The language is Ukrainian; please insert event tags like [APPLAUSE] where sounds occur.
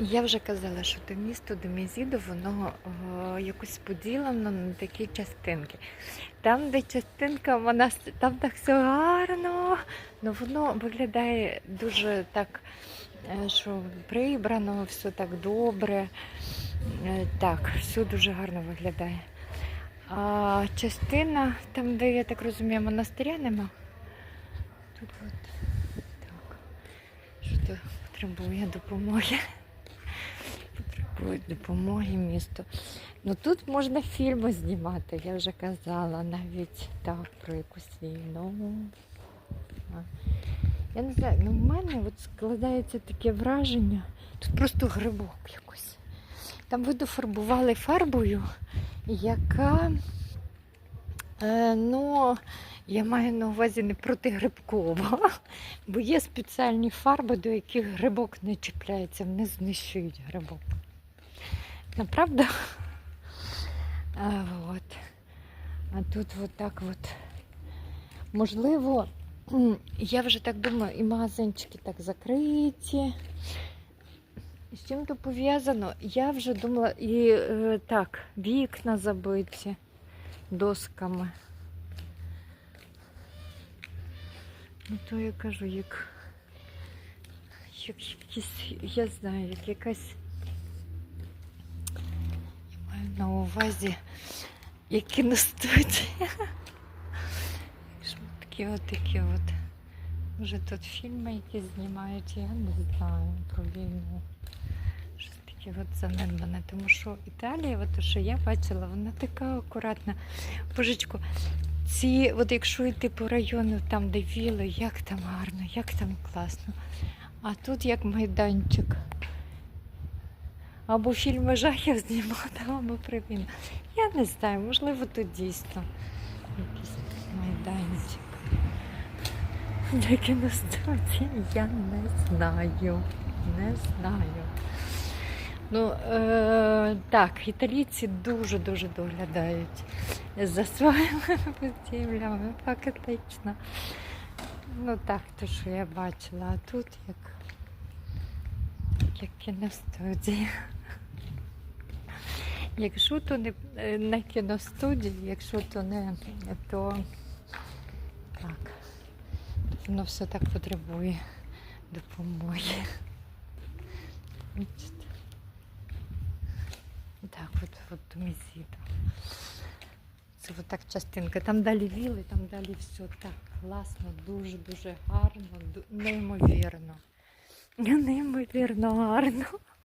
Я вже казала, що те місто Демізіду, воно е, якось поділено на такі частинки. Там, де частинка, вона там так все гарно, ну воно виглядає дуже так, е, що прибрано, все так добре. Е, Так, все дуже гарно виглядає. А частина, там, де я так розумію, монастиря нема. Тут от так. Що потребує допомоги. Потребує допомоги місту. Ну тут можна фільми знімати, я вже казала, навіть так, про якусь війну. Я не знаю, ну в мене от складається таке враження. Тут просто грибок якось. Там видофарбували фарбою, яка, е, ну, я маю на увазі не протигрибкова, [LAUGHS] бо є спеціальні фарби, до яких грибок не чіпляється, вони знищують грибок. Направда? [LAUGHS] А, от. а тут от так от. Можливо, я вже так думаю, і магазинчики так закриті. З чим то пов'язано? Я вже думала, і е, так, вікна забиті досками. Ну, то я кажу, як, як якісь, я знаю, як якась. На увазі, як кіностудія. Що такі от такі от. Може тут фільми якісь знімають, я не знаю про війну. Щось таке от занедбане. Тому що Італія, от, що я бачила, вона така акуратна. Божечко, ці, от якщо йти по району, там, де віли, як там гарно, як там класно. А тут як майданчик. Або фільми жахів знімати, або про війну. Я не знаю, можливо, тут дійсно якийсь майданчик. Для кіностудії я не знаю. Не знаю. Ну, е, так, італійці дуже-дуже доглядають за своїми будівлями, фактично. Ну так, то, що я бачила, а тут як, як кіностудія. Якщо то не, е, не кіностудія, якщо то не, то так. Воно все так потребує допомоги. Так, от, от до мізіду. Це от так частинка. Там далі віли, там далі все так класно, дуже-дуже гарно, неймовірно. Неймовірно гарно.